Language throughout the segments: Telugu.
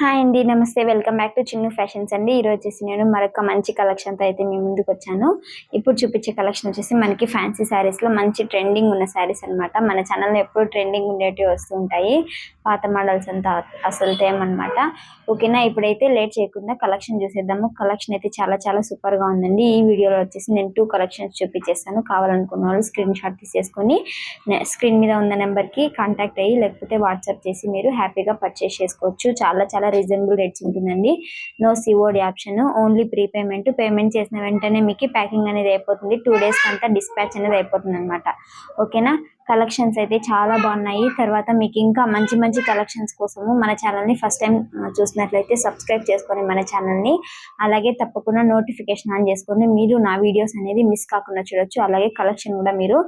హాయ్ అండి నమస్తే. Welcome back to Chinnu fashions అండి. ఈ రోజు వచ్చేసి నేను మరొక మంచి కలెక్షన్తో అయితే మీ ముందుకు వచ్చాను. ఇప్పుడు చూపించే కలెక్షన్ వచ్చేసి మనకి ఫ్యాన్సీ శారీస్లో మంచి ట్రెండింగ్ ఉన్న శారీస్ అన్నమాట. మన ఛానల్లో ఎప్పుడు ట్రెండింగ్ ఉండేటివి వస్తూ ఉంటాయి. పాత మోడల్స్ అంతా అసలు తేమనమాట ఓకేనా ఇప్పుడైతే లేట్ చేయకుండా కలెక్షన్ చూసేద్దాము. కలెక్షన్ అయితే చాలా చాలా సూపర్గా ఉందండి. ఈ వీడియోలో వచ్చేసి నేను టూ కలెక్షన్స్ చూపించేస్తాను. కావాలనుకున్న వాళ్ళు స్క్రీన్ షాట్ తీసేసుకొని స్క్రీన్ మీద ఉన్న నెంబర్కి కాంటాక్ట్ అయ్యి లేకపోతే వాట్సాప్ చేసి మీరు హ్యాపీగా పర్చేస్ చేసుకోవచ్చు. చాలా చాలా రీజనబుల్ రేట్స్ ఉంటుందండి. No COD option only prepayment payment చేసిన వెంటనే మీకు ప్యాకింగ్ అనేది అయిపోతుంది. టూ డేస్ అంతా డిస్పాచ్ అనేది అయిపోతుంది అనమాట ఓకేనా కలెక్షన్స్ అయితే చాలా బాగున్నాయి. తర్వాత మీకు ఇంకా మంచి మంచి కలెక్షన్స్ కోసము మన ఛానల్ని ఫస్ట్ టైం చూసినట్లయితే సబ్స్క్రైబ్ చేసుకొని మన ఛానల్ని అలాగే తప్పకుండా నోటిఫికేషన్ ఆన్ చేసుకొని మీరు నా వీడియోస్ అనేది మిస్ కాకుండా చూడొచ్చు. అలాగే కలెక్షన్ కూడా మీరు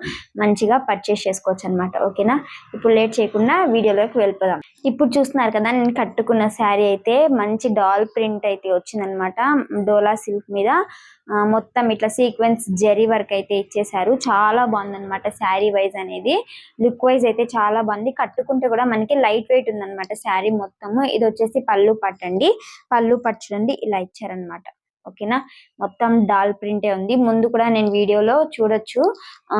మంచిగా పర్చేస్ చేసుకోవచ్చు అనమాట ఓకేనా? ఇప్పుడు లేట్ చేయకుండా వీడియోలోకి వెళ్ళిపోదాం. ఇప్పుడు చూస్తున్నారు కదా నేను కట్టుకున్న శారీ అయితే మంచి డాల్ ప్రింట్ అయితే వచ్చిందనమాట డోలా సిల్క్ మీద మొత్తం ఇట్లా సీక్వెన్స్ జరీ వర్క్ అయితే ఇచ్చేసారు చాలా బాగుందన్నమాట శారీ వైజ్ అనేది. లుక్ వైజ్ అయితే చాలా బాగుంది. కట్టుకుంటే కూడా మనకి లైట్ వెయిట్ ఉందన్నమాట శారీ మొత్తము. ఇది వచ్చేసి పళ్ళు పట్టండి. పళ్ళు పట్టు చూడండి ఇలా ఇచ్చారనమాట ఓకేనా? మొత్తం డాల్ ప్రింటే ఉంది. ముందు కూడా నేను వీడియోలో చూడొచ్చు. ఆ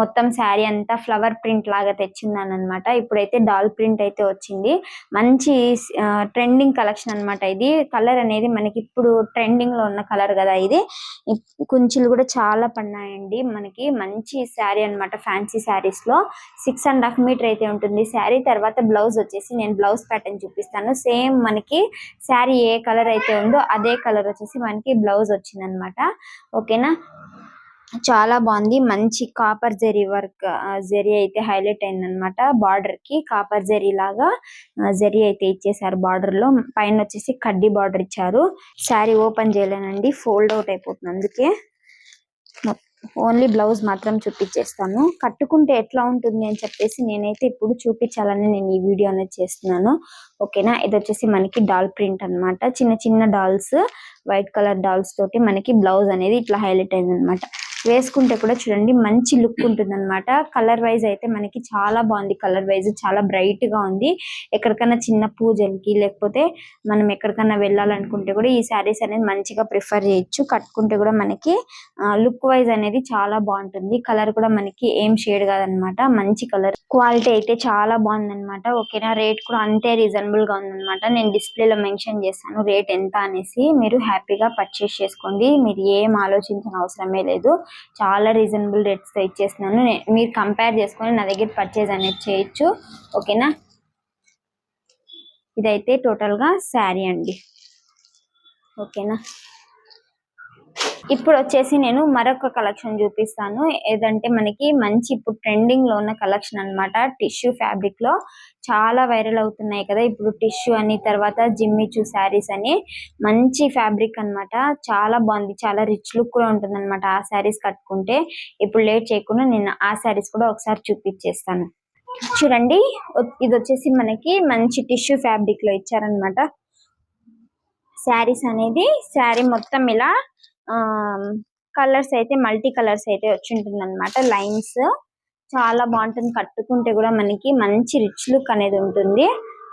మొత్తం శారీ అంతా ఫ్లవర్ ప్రింట్ లాగా తెచ్చిందాను అనమాట ఇప్పుడైతే డాల్ ప్రింట్ అయితే వచ్చింది. మంచి ట్రెండింగ్ కలెక్షన్ అన్నమాట ఇది. కలర్ అనేది మనకి ఇప్పుడు ట్రెండింగ్లో ఉన్న కలర్ కదా ఇది. కుంచులు కూడా చాలా పడినాయండి మనకి. మంచి శారీ అన్నమాట ఫ్యాన్సీ శారీస్లో సిక్స్ అండ్ హాఫ్ మీటర్ అయితే ఉంటుంది శారీ. తర్వాత బ్లౌజ్ వచ్చేసి నేను బ్లౌజ్ ప్యాటర్న్ చూపిస్తాను. సేమ్ మనకి శారీ ఏ కలర్ అయితే ఉందో అదే కలర్ వచ్చేసి మనకి బ్లౌజ్ వచ్చింది అనమాట ఓకేనా? చాలా బాగుంది. మంచి కాపర్ జెరీ వర్క్ జెరీ అయితే హైలైట్ అయింది అనమాట బార్డర్కి కాపర్ జెరీ లాగా జెరీ అయితే ఇచ్చేసారు బార్డర్లో. పైన వచ్చేసి కడ్డీ బార్డర్ ఇచ్చారు. శారీ ఓపెన్ చేయలేనండి. ఫోల్డ్ అవుట్ అయిపోతుంది అందుకే. ఓన్లీ బ్లౌజ్ మాత్రం చూపించేస్తాను. కట్టుకుంటే ఎట్లా ఉంటుంది అని చెప్పేసి నేనైతే ఇప్పుడు చూపించాలని నేను ఈ వీడియో అనేది చేస్తున్నాను. ఓకేనా? ఇది వచ్చేసి మనకి డాల్ ప్రింట్ అన్నమాట. చిన్న చిన్న డాల్స్ వైట్ కలర్ డాల్స్ తోటి మనకి బ్లౌజ్ అనేది ఇట్లా హైలైట్ అయింది అనమాట వేసుకుంటే కూడా చూడండి మంచి లుక్ ఉంటుంది అనమాట కలర్ వైజ్ అయితే మనకి చాలా బాగుంది. కలర్ వైజ్ చాలా బ్రైట్గా ఉంది. ఎక్కడికైనా చిన్న పూజలకి లేకపోతే మనం ఎక్కడికైనా వెళ్ళాలనుకుంటే కూడా ఈ శారీస్ అనేది మంచిగా ప్రిఫర్ చేయొచ్చు. కట్టుకుంటే కూడా మనకి లుక్ వైజ్ అనేది చాలా బాగుంటుంది. కలర్ కూడా మనకి ఏం షేడ్ కాదనమాట మంచి కలర్ క్వాలిటీ అయితే చాలా బాగుంది అనమాట ఓకేనా? రేట్ కూడా అంతే రీజనబుల్గా ఉందన్నమాట. నేను డిస్ప్లే లో మెన్షన్ చేస్తాను రేట్ ఎంత అనేసి మీరు హ్యాపీగా పర్చేస్ చేసుకోండి. మీరు ఏం ఆలోచించిన అవసరమే లేదు. చాలా రీజనబుల్ రేట్స్తో ఇచ్చేస్తున్నాను. మీరు కంపేర్ చేసుకొని నా దగ్గర పర్చేజ్ అనేది చేయొచ్చు. ఓకేనా? ఇదైతే టోటల్గా శారీ అండి. ఓకేనా? ఇప్పుడు వచ్చేసి నేను మరొక కలెక్షన్ చూపిస్తాను. ఏదంటే మనకి మంచి ఇప్పుడు ట్రెండింగ్లో ఉన్న కలెక్షన్ అన్నమాట. టిష్యూ ఫ్యాబ్రిక్లో చాలా వైరల్ అవుతున్నాయి కదా. ఇప్పుడు టిష్యూ అని తర్వాత జిమ్మిచూ శారీస్ అని మంచి ఫ్యాబ్రిక్ అన్నమాట. చాలా బాగుంది. చాలా రిచ్ లుక్ కూడా ఉంటుంది అనమాట ఆ శారీస్ కట్టుకుంటే. ఇప్పుడు లేట్ చేయకుండా నేను ఆ శారీస్ కూడా ఒకసారి చూపించేస్తాను. చూడండి. ఇది వచ్చేసి మనకి మంచి టిష్యూ ఫ్యాబ్రిక్లో ఇచ్చారనమాట శారీస్ అనేది శారీ మొత్తం ఇలా కలర్స్ అయితే మల్టీ కలర్స్ అయితే వచ్చింటుంది అనమాట లైన్స్. చాలా బాగుంటుంది. కట్టుకుంటే కూడా మనకి మంచి రిచ్ లుక్ అనేది ఉంటుంది.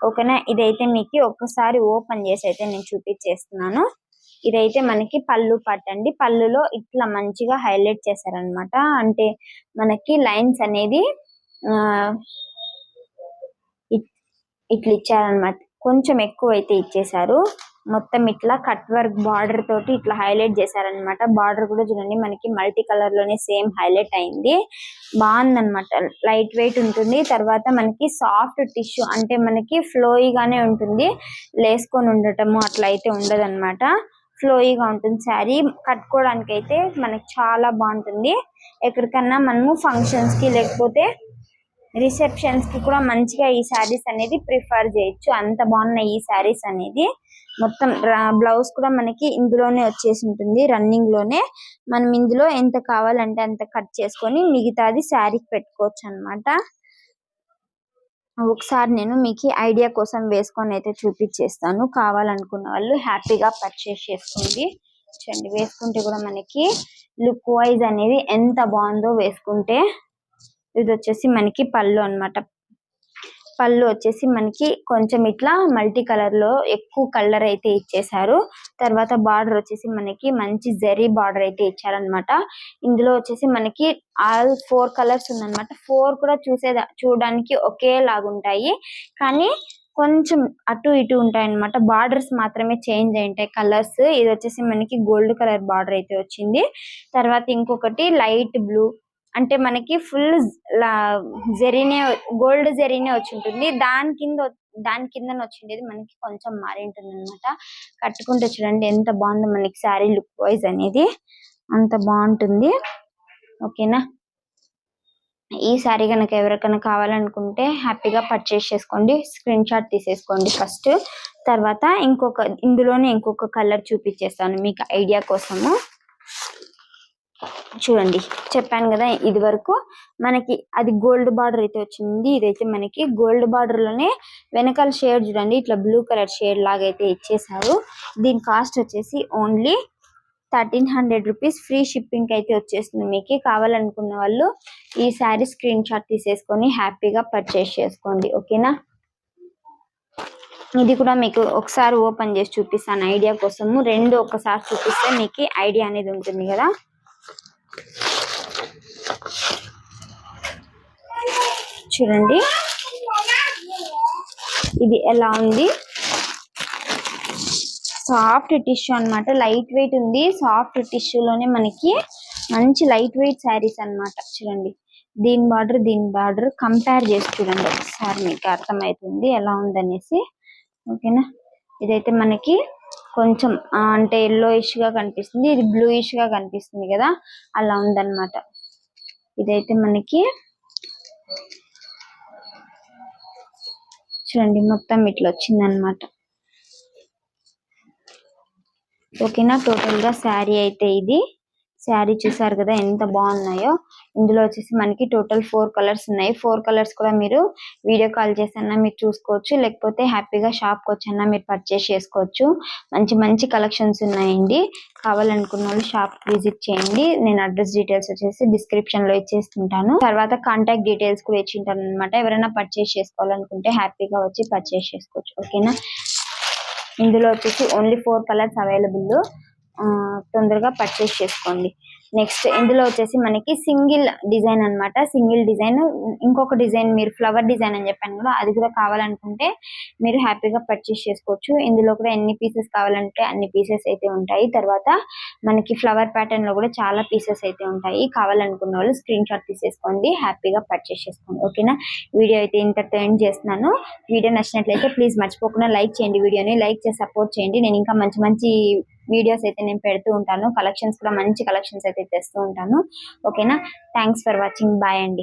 ఓకేనా? ఇదైతే మీకు ఒకసారి ఓపెన్ చేసి అయితే నేను చూపించేస్తున్నాను. ఇదైతే మనకి పళ్ళు పట్టండి పళ్ళులో ఇట్లా మంచిగా హైలైట్ చేశారనమాట అంటే మనకి లైన్స్ అనేది ఆ ఇట్లా ఇచ్చారనమాట కొంచెం ఎక్కువ అయితే ఇచ్చేసారు మొత్తం ఇట్లా కట్ వర్క్ బార్డర్ తోటి ఇట్లా హైలైట్ చేశారనమాట బార్డర్ కూడా చూడండి మనకి మల్టీ కలర్లోనే సేమ్ హైలైట్ అయింది. బాగుందన్నమాట. లైట్ వెయిట్ ఉంటుంది. తర్వాత మనకి సాఫ్ట్ టిష్యూ అంటే మనకి ఫ్లోయీ గానే ఉంటుంది. లేసుకొని ఉండటము అట్లా అయితే ఉండదన్నమాట. ఫ్లోయీగా ఉంటుంది శారీ. కట్టుకోవడానికి అయితే మనకి చాలా బాగుంటుంది. ఎక్కడికన్నా మనము ఫంక్షన్స్కి లేకపోతే రిసెప్షన్స్కి కూడా మంచిగా ఈ శారీస్ అనేది ప్రిఫర్ చేయొచ్చు. అంత బాగున్నాయి ఈ శారీస్ అనేది. మొత్తం బ్లౌజ్ కూడా మనకి ఇందులోనే వచ్చేసి ఉంటుంది రన్నింగ్లోనే. మనం ఇందులో ఎంత కావాలంటే అంత కట్ చేసుకొని మిగతాది శారీకి పెట్టుకోవచ్చు అన్నమాట. ఒకసారి నేను మీకు ఐడియా కోసం వేసుకొని అయితే చూపించేస్తాను. కావాలనుకున్న వాళ్ళు హ్యాపీగా పర్చేస్ చేసుకోండి. చూడండి వేసుకుంటే కూడా మనకి లుక్ వైజ్ అనేది ఎంత బాగుందో వేసుకుంటే. ఇది వచ్చేసి మనకి పళ్ళు అన్నమాట. పళ్ళు వచ్చేసి మనకి కొంచెం ఇట్లా మల్టీ కలర్లో ఎక్కువ కలర్ అయితే ఇచ్చేసారు తర్వాత బార్డర్ వచ్చేసి మనకి మంచి జరీ బార్డర్ అయితే ఇచ్చారన్నమాట. ఇందులో వచ్చేసి మనకి ఆల్ ఫోర్ కలర్స్ ఉందన్నమాట. ఫోర్ కూడా చూసే చూడడానికి ఒకేలాగుంటాయి. కానీ కొంచెం అటు ఇటు ఉంటాయి అన్నమాట బార్డర్స్ మాత్రమే చేంజ్ అయి ఉంటాయి కలర్స్. ఇది వచ్చేసి మనకి గోల్డ్ కలర్ బార్డర్ అయితే వచ్చింది. తర్వాత ఇంకొకటి లైట్ బ్లూ. అంటే మనకి ఫుల్ జరీనే గోల్డ్ జరీనే వచ్చి ఉంటుంది దాని కింద దాని కింద వచ్చిండేది మనకి కొంచెం మారి ఉంటుంది అనమాట కట్టుకుంటే చూడండి ఎంత బాగుందో మనకి శారీ లుక్ వైజ్ అనేది అంత బాగుంటుంది. ఓకేనా? ఈ శారీ కనుక ఎవరికైనా కావాలనుకుంటే హ్యాపీగా పర్చేస్ చేసుకోండి. స్క్రీన్ షాట్ తీసేసుకోండి ఫస్ట్. తర్వాత ఇంకొక ఇందులోనే ఇంకొక కలర్ చూపించేస్తాను మీకు ఐడియా కోసము. చూడండి చెప్పాను కదా ఇది వరకు మనకి అది గోల్డ్ బార్డర్ అయితే వచ్చింది. ఇదైతే మనకి గోల్డ్ బార్డర్లోనే వెనకాల షేడ్ చూడండి ఇట్లా బ్లూ కలర్ షేడ్ లాగా అయితే ఇచ్చేసారు దీని కాస్ట్ వచ్చేసి only thirteen hundred rupees. Free shipping అయితే వచ్చేస్తుంది మీకు. కావాలనుకున్న వాళ్ళు ఈ శారీ స్క్రీన్ షాట్ తీసేసుకొని హ్యాపీగా పర్చేస్ చేసుకోండి. ఓకేనా? ఇది కూడా మీకు ఒకసారి ఓపెన్ చేసి చూపిస్తాను. ఐడియా కోసము రెండు ఒకసారి చూపిస్తే మీకు ఐడియా అనేది ఉంటుంది కదా. చూడండి. ఇది ఎలా ఉంది? సాఫ్ట్ టిష్యూ అన్నమాట. లైట్ వెయిట్ ఉంది. సాఫ్ట్ టిష్యూలోనే మనకి మంచి లైట్ వెయిట్ శారీస్ అన్నమాట. చూడండి. దీని బార్డర్ దీని బార్డర్ కంపేర్ చేసి చూడండి ఒకసారి మీకు అర్థమవుతుంది ఎలా ఉందనేసి. ఓకేనా? ఇదైతే మనకి కొంచెం అంటే ఎల్లోయిష్గా కనిపిస్తుంది. ఇది బ్లూయిష్గా కనిపిస్తుంది కదా? అలా ఉందన్నమాట. ఇదైతే మనకి చూడండి మొత్తం ఇట్లా వచ్చింది అనమాట ఓకేనా? టోటల్గా శారీ అయితే ఇది. శారీ చూసారు కదా ఎంత బాగున్నాయో? ఇందులో వచ్చేసి మనకి టోటల్ ఫోర్ కలర్స్ ఉన్నాయి. ఫోర్ కలర్స్ కూడా మీరు వీడియో కాల్ చేసన్నా మీరు చూసుకోవచ్చు. లేకపోతే హ్యాపీగా షాప్కి వచ్చన్నా మీరు పర్చేస్ చేసుకోవచ్చు. మంచి మంచి కలెక్షన్స్ ఉన్నాయండి. కావాలనుకున్న వాళ్ళు షాప్ విజిట్ చేయండి. నేను అడ్రస్ డీటెయిల్స్ వచ్చేసి డిస్క్రిప్షన్లో ఇచ్చేస్తుంటాను. తర్వాత కాంటాక్ట్ డీటెయిల్స్ కూడా ఇచ్చింటాను అనమాట ఎవరైనా పర్చేస్ చేసుకోవాలనుకుంటే హ్యాపీగా వచ్చి పర్చేస్ చేసుకోవచ్చు. ఓకేనా ఇందులో వచ్చేసి ఓన్లీ ఫోర్ కలర్స్ అవైలబుల్ తొందరగా పర్చేస్ చేసుకోండి. నెక్స్ట్ ఇందులో వచ్చేసి మనకి సింగిల్ డిజైన్ అన్నమాట. Single design. ఇంకొక డిజైన్ మీరు ఫ్లవర్ డిజైన్ అని చెప్పాను కూడా అది కూడా కావాలనుకుంటే మీరు హ్యాపీగా పర్చేస్ చేసుకోవచ్చు. ఇందులో కూడా ఎన్ని పీసెస్ కావాలంటే అన్ని పీసెస్ అయితే ఉంటాయి. తర్వాత మనకి ఫ్లవర్ ప్యాటర్న్లో కూడా చాలా పీసెస్ అయితే ఉంటాయి. కావాలనుకున్న వాళ్ళు స్క్రీన్ షాట్ తీసేసుకోండి. హ్యాపీగా పర్చేస్ చేసుకోండి. ఓకేనా? వీడియో అయితే ఇంతటితో ఎండ్ చేస్తున్నాను. వీడియో నచ్చినట్లయితే ప్లీజ్ మర్చిపోకుండా లైక్ చేయండి వీడియోని. లైక్ చేసి సపోర్ట్ చేయండి. నేను ఇంకా మంచి మంచి వీడియోస్ అయితే నేను పెడుతూ ఉంటాను. కలెక్షన్స్ కూడా మంచి కలెక్షన్స్ అయితే తెస్తూ ఉంటాను. ఓకేనా థ్యాంక్స్ ఫర్ వాచింగ్ బాయ్ అండి.